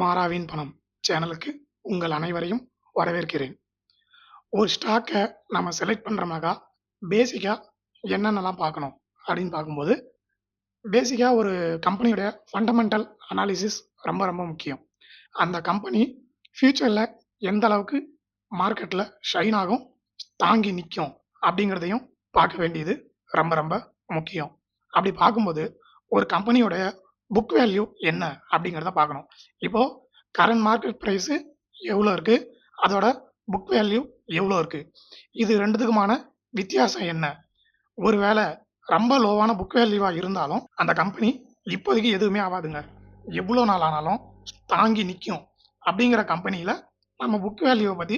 மாறாவின் பணம் சேனலுக்கு உங்கள் அனைவரையும் வரவேற்கிறேன். ஒரு ஸ்டாக்கை நம்ம செலக்ட் பண்ணுறோம்னாக்கா பேசிக்காக என்னென்னலாம் பார்க்கணும் அப்படின்னு பார்க்கும்போது பேசிக்காக ஒரு கம்பெனியோட ஃபண்டமெண்டல் அனாலிசிஸ் ரொம்ப ரொம்ப முக்கியம். அந்த கம்பெனி ஃப்யூச்சரில் எந்த அளவுக்கு மார்க்கெட்டில் ஷைன் ஆகும் தாங்கி நிற்கும் அப்படிங்கிறதையும் பார்க்க வேண்டியது ரொம்ப ரொம்ப முக்கியம். அப்படி பார்க்கும்போது ஒரு கம்பெனியோடைய புக் வேல்யூ என்ன அப்படிங்கிறத பார்க்கணும். இப்போது கரண்ட் மார்க்கெட் ப்ரைஸு எவ்வளோ இருக்குது அதோட புக் வேல்யூ எவ்வளோ இருக்குது இது ரெண்டுத்துக்குமான வித்தியாசம் என்ன? ஒருவேளை ரொம்ப லோவான புக் வேல்யூவாக இருந்தாலும் அந்த கம்பெனி இப்போதைக்கு எதுவுமே ஆகாதுங்க. எவ்வளோ நாள் ஆனாலும் தாங்கி நிற்கும் அப்படிங்கிற கம்பெனியில் நம்ம புக் வேல்யூவை பற்றி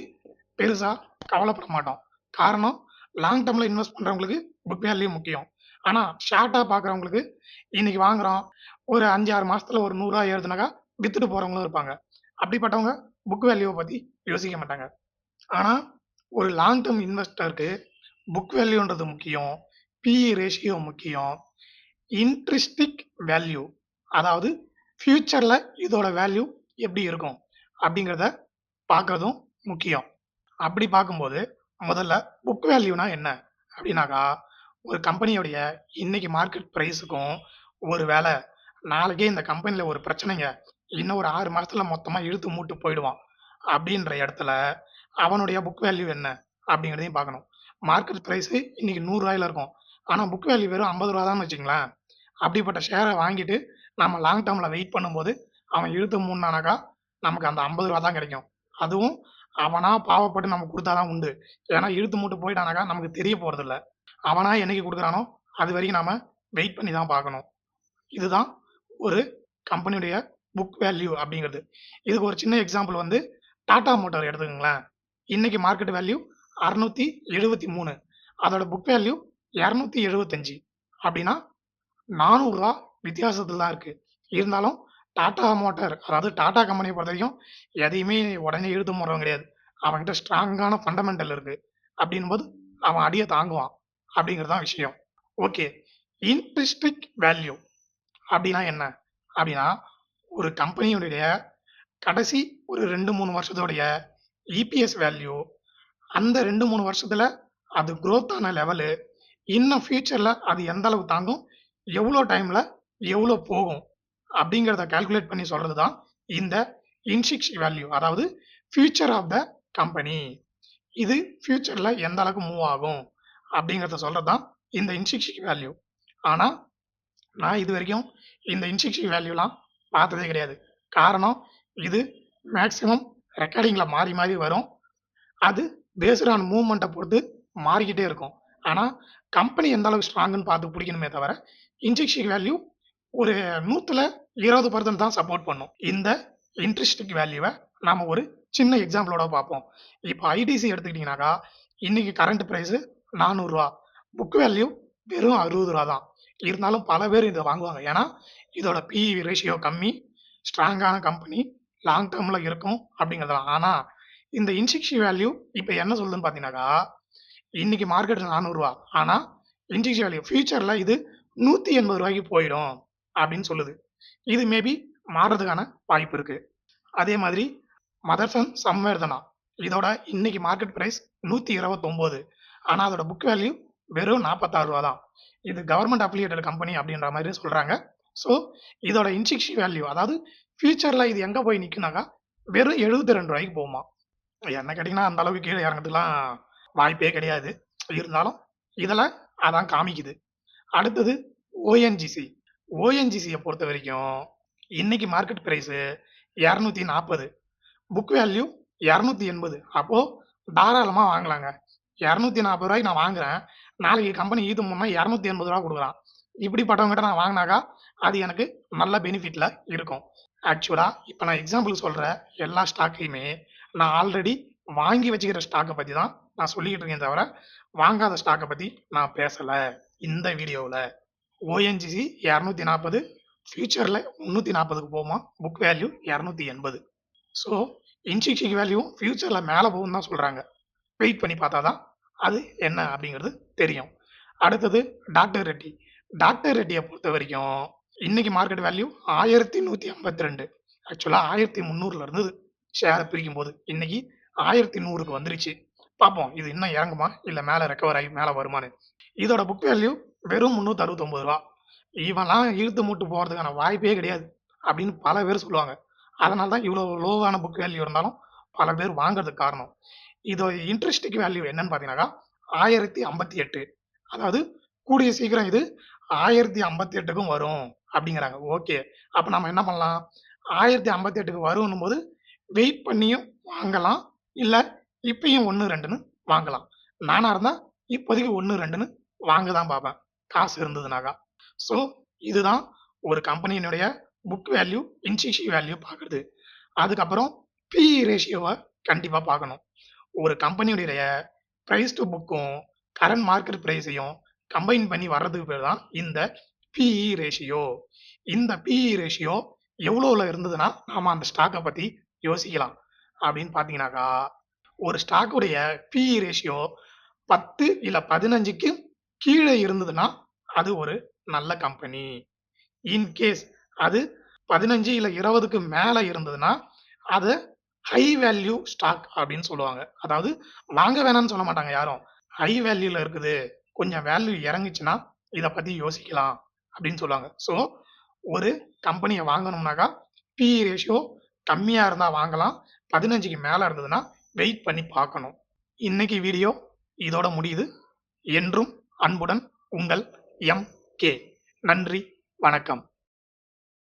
பெருசாக கவலைப்பட மாட்டோம். காரணம் லாங் டேர்மில் இன்வெஸ்ட் பண்ணுறவங்களுக்கு புக் வேல்யூ முக்கியம். ஆனால் ஷார்ட்டாக பார்க்குறவங்களுக்கு இன்னைக்கு வாங்குறோம் ஒரு அஞ்சு ஆறு மாசத்துல ஒரு நூறுரூவா ஏறுதுனாக்கா வித்துட்டு போறவங்களும் இருப்பாங்க. அப்படிப்பட்டவங்க புக் வேல்யூவை பத்தி யோசிக்க மாட்டாங்க. ஆனா ஒரு லாங் டேர்ம் இன்வெஸ்டருக்கு புக் வேல்யூன்றது முக்கியம் பிஇ ரேஷியோ முக்கியம் இன்ட்ரிஸ்டிக் வேல்யூ அதாவது ஃப்யூச்சரில் இதோட வேல்யூ எப்படி இருக்கும் அப்படிங்கிறத பார்க்கறதும் முக்கியம். அப்படி பார்க்கும்போது முதல்ல புக் வேல்யூனா என்ன? அப்படின்னாக்கா ஒரு கம்பெனியோடைய இன்னைக்கு மார்க்கெட் ப்ரைஸுக்கும் ஒரு வேலை நாளைக்கே இந்த கம்பெனியில் ஒரு பிரச்சனைங்க. இன்னும் ஒரு ஆறு மாதத்தில் மொத்தமாக இழுத்து மூட்டு போயிடுவான். அப்படின்ற இடத்துல அவனுடைய புக் வேல்யூ என்ன? அப்படிங்கிறதையும் பார்க்கணும். மார்க்கெட் ப்ரைஸு இன்னைக்கு நூறுரூவாயில இருக்கும். ஆனால் புக் வேல்யூ வெறும் ஐம்பது ரூபா தான் வச்சுங்களேன் அப்படிப்பட்ட ஷேரை வாங்கிட்டு நம்ம லாங் டேர்மில் வெயிட் பண்ணும்போது அவன் இழுத்து மூணானாக்கா நமக்கு அந்த ஐம்பது ரூபா தான் கிடைக்கும். அதுவும் அவனா பாவப்பட்டு நமக்கு கொடுத்தாதான் உண்டு. ஏன்னா இழுத்து மூட்டு போயிட்டானாக்கா நமக்கு தெரிய போகிறதில்ல அவனா என்னைக்கு கொடுக்குறானோ அது வரைக்கும் நாம வெயிட் பண்ணி தான் பார்க்கணும். இதுதான் ஒரு கம்பெனியுடைய புக் வேல்யூ அப்படிங்கிறது. இதுக்கு ஒரு சின்ன எக்ஸாம்பிள் வந்து டாடா மோட்டார் எடுத்துக்கோங்களேன். இன்னைக்கு மார்க்கெட் வேல்யூ அறுநூத்தி எழுபத்தி மூணு. அதோட புக் வேல்யூ இரநூத்தி எழுபத்தஞ்சு அப்படின்னா நானூறுரூவா வித்தியாசத்தில் தான் இருக்குது இருந்தாலும் டாடா மோட்டார் அதாவது டாடா கம்பெனியை பொறுத்த வரைக்கும் எதையுமே உடனே இழுத்து போடுறவங்க கிடையாது. அவன்கிட்ட ஸ்ட்ராங்கான ஃபண்டமெண்டல் இருக்குது அப்படின்னும் போது அவன் அடியை தாங்குவான். அப்படிங்கிறது தான் விஷயம். ஓகே இன்ட்ரிஸ்டிக் வேல்யூ அப்படின்னா என்ன? அப்படின்னா ஒரு கம்பெனியுடைய கடைசி ஒரு ரெண்டு மூணு வருஷத்தோடைய இபிஎஸ் வேல்யூ அந்த ரெண்டு மூணு வருஷத்தில் அது growth ஆன லெவலு இன்னும் ஃப்யூச்சரில் அது எந்த அளவு தாங்கும்? எவ்வளோ டைமில் எவ்வளோ போகும்? அப்படிங்கிறத கால்குலேட் பண்ணி சொல்றது தான் இந்த இன்சிக்ஸ் வேல்யூ அதாவது ஃபியூச்சர் ஆஃப் த கம்பெனி இது ஃபியூச்சரில் எந்த அளவுக்கு மூவ் ஆகும்? அப்படிங்கிறத சொல்கிறது தான் இந்த இன்சிக்ஷிக் வேல்யூ ஆனால் நான் இது வரைக்கும் இந்த இன்சிக்ஷிக் வேல்யூலாம் பார்த்ததே கிடையாது. காரணம் இது மேக்ஸிமம் ரெக்கார்டிங்கில் மாறி மாறி வரும். அது பேஸ்ட் ஆன் மூவ்மெண்ட்டை பொறுத்து மாறிக்கிட்டே இருக்கும். ஆனால் கம்பெனி எந்த அளவுக்கு ஸ்ட்ராங்குன்னு பார்த்து பிடிக்கணுமே தவிர இன்ஜெக்ஷன் வேல்யூ ஒரு நூற்றுல இருபது பர்சன்ட் தான் சப்போர்ட் பண்ணும். இந்த இன்ட்ரெஸ்டிக் வேல்யூவை நாம் ஒரு சின்ன எக்ஸாம்பிளோட பார்ப்போம். இப்போ ஐடிசி எடுத்துக்கிட்டிங்கனாக்கா இன்றைக்கி கரண்ட் ப்ரைஸு நானூறுரூவா புக் வேல்யூ வெறும் அறுபது ரூபா தான். இருந்தாலும் பல பேர் இதை வாங்குவாங்க. ஏன்னா இதோட பிஇவி ரேஷியோ கம்மி ஸ்ட்ராங்கான கம்பெனி லாங் டேர்மில் இருக்கும் அப்படிங்கிறதெல்லாம் ஆனால் இந்த இன்சிக்ஷி வேல்யூ இப்போ என்ன சொல்லுதுன்னு பார்த்தீங்கன்னாக்கா இன்னைக்கு மார்க்கெட் நானூறுரூவா ஆனால் இன்சிக்ஷி வேல்யூ ஃபியூச்சரில் இது நூற்றி எண்பது ரூபாய்க்கு போயிடும் அப்படின்னு சொல்லுது. இது மேபி மாறுறதுக்கான வாய்ப்பு இருக்குது அதே மாதிரி மதர்சன் சம்வேர்தனா இதோட இன்னைக்கு மார்க்கெட் ப்ரைஸ் நூற்றி இருபத்தொம்போது. ஆனால் அதோட புக் வேல்யூ வெறும் நாற்பத்தாறு ரூபா தான். இது கவர்மெண்ட் அப்ளிகேட்டட் கம்பெனி அப்படின்ற மாதிரி சொல்கிறாங்க ஸோ இதோட இன்சிக்ஷி வேல்யூ அதாவது ஃபியூச்சரில் இது எங்கே போய் நிற்குனாக்கா வெறும் எழுபத்தி ரெண்டு ரூபாய்க்கு போகுமா? என்ன கேட்டிங்கன்னா அந்த அளவுக்கு கீழே இறங்கிறதுலாம் வாய்ப்பே கிடையாது. இருந்தாலும் இதில் அதான் காமிக்குது. அடுத்தது ஓஎன்ஜிசி ஓஎன்ஜிசியை பொறுத்த வரைக்கும் இன்னைக்கு மார்க்கெட் ப்ரைஸு இரநூத்தி நாற்பது. புக் வேல்யூ இரநூத்தி எண்பது. அப்போது தாராளமாக வாங்கலாங்க. இரநூத்தி நாற்பது ரூபாய்க்கு நான் வாங்குறேன். நாளைக்கு கம்பெனி ஈது முன்னா இரநூத்தி எண்பது ரூபா கொடுக்குறான். இப்படிப்பட்டவங்ககிட்ட நான் வாங்கினாக்கா அது எனக்கு நல்ல பெனிஃபிட்டில் இருக்கும். ஆக்சுவலாக இப்போ நான் எக்ஸாம்பிள் சொல்கிற எல்லா ஸ்டாக்கையுமே நான் ஆல்ரெடி வாங்கி வச்சுக்கிற ஸ்டாக்கை பற்றி தான் நான் சொல்லிக்கிட்டு இருக்கேன் தவிர வாங்காத ஸ்டாக்கை பற்றி நான் பேசலை. இந்த வீடியோவில் ஓஎன்ஜிசி இரநூத்தி நாற்பது ஃபியூச்சரில் முந்நூற்றி நாற்பதுக்கு போகுமா? புக் வேல்யூ இரநூத்தி எண்பது. ஸோ இன்சிக்ஷிக் வேல்யூ ஃப்யூச்சரில் மேலே போகும் தான் சொல்கிறாங்க வெயிட் பண்ணி பார்த்தா தான் அது என்ன அப்படிங்கிறது தெரியும் அடுத்தது டாக்டர் ரெட்டி டாக்டர் ரெட்டியை பொறுத்த வரைக்கும் இன்னைக்கு மார்க்கெட் வேல்யூ ஆயிரத்தி நூற்றி ஐம்பத்தி ரெண்டு ஆக்சுவலாக ஆயிரத்தி 1300ல இருந்தது ஷேரை பிரிக்கும் போது இன்றைக்கி இன்னைக்கு 1100க்கு வந்துருச்சு. பார்ப்போம் இது இன்னும் இறங்குமா? இல்லை மேலே ரெக்கவர் ஆகி மேலே வருமான்னு. இதோட புக் வேல்யூ வெறும் ரூ. 369. இவன்லாம் இழுத்து மூட்டு போகிறதுக்கான வாய்ப்பே கிடையாது. அப்படின்னு பல பேர் சொல்லுவாங்க. அதனால தான் இவ்வளோ லோவான புக் வேல்யூ இருந்தாலும் பல பேர் வாங்குறதுக்கு காரணம். இது இன்ட்ரிஸ்டிக் வேல்யூ என்னன்னு பார்த்தீங்கன்னாக்கா, 1058 அதாவது கூடிய சீக்கிரம் இது 1058க்கும் வரும் அப்படிங்கிறாங்க. ஓகே. அப்போ நம்ம என்ன பண்ணலாம்? ஆயிரத்தி ஐம்பத்தி எட்டுக்கு வரும்னும் போது வெயிட் பண்ணியும் வாங்கலாம். இல்லை இப்பயும் 1, 2ன்னு வாங்கலாம். நானாக இருந்தால் இப்போதைக்கு 1, 2ன்னு வாங்க தான் பார்ப்பேன். காசு இருந்ததுனாக்கா. ஸோ இதுதான் ஒரு கம்பெனியினுடைய புக் வேல்யூ, இன்சிஷி வேல்யூ பார்க்குறது. அதுக்கப்புறம் பிஇ ரேஷியோவை கண்டிப்பாக பார்க்கணும். ஒரு கம்பெனியுடைய ப்ரைஸ் டு புக்கும், கரண்ட் மார்க்கெட் ப்ரைஸையும் கம்பைன் பண்ணி வர்றதுக்கு பேர் தான் இந்த பிஇ ரேஷியோ. இந்த பிஇ ரேஷியோ எவ்வளோவில் இருந்ததுன்னா, நாம் அந்த ஸ்டாக்கை பற்றி யோசிக்கலாம். அப்படின்னு பார்த்தீங்கன்னாக்கா, ஒரு ஸ்டாக்குடைய பிஇ ரேஷியோ பத்து இல்லை பதினஞ்சுக்கு கீழே இருந்ததுன்னா, அது ஒரு நல்ல கம்பெனி. இன்கேஸ் அது பதினஞ்சு இல்லை இருபதுக்கு மேலே இருந்ததுன்னா, அதை ஹை வேல்யூ ஸ்டாக் அப்படின்னு சொல்லுவாங்க. அதாவது வாங்க வேணாம்னு சொல்ல மாட்டாங்க யாரும். ஹை வேல்யூல இருக்குது. கொஞ்சம் வேல்யூ இறங்குச்சுன்னா, இதை பத்தி யோசிக்கலாம் அப்படின்னு சொல்லுவாங்க. ஸோ ஒரு கம்பெனியை வாங்கணும்னாக்கா, பி ரேஷியோ கம்மியா இருந்தா வாங்கலாம். 15க்கு மேல இருந்ததுன்னா வெயிட் பண்ணி பார்க்கணும். இன்னைக்கு வீடியோ இதோட முடியுது. என்றும் அன்புடன் உங்கள் எம் கே நன்றி, வணக்கம்.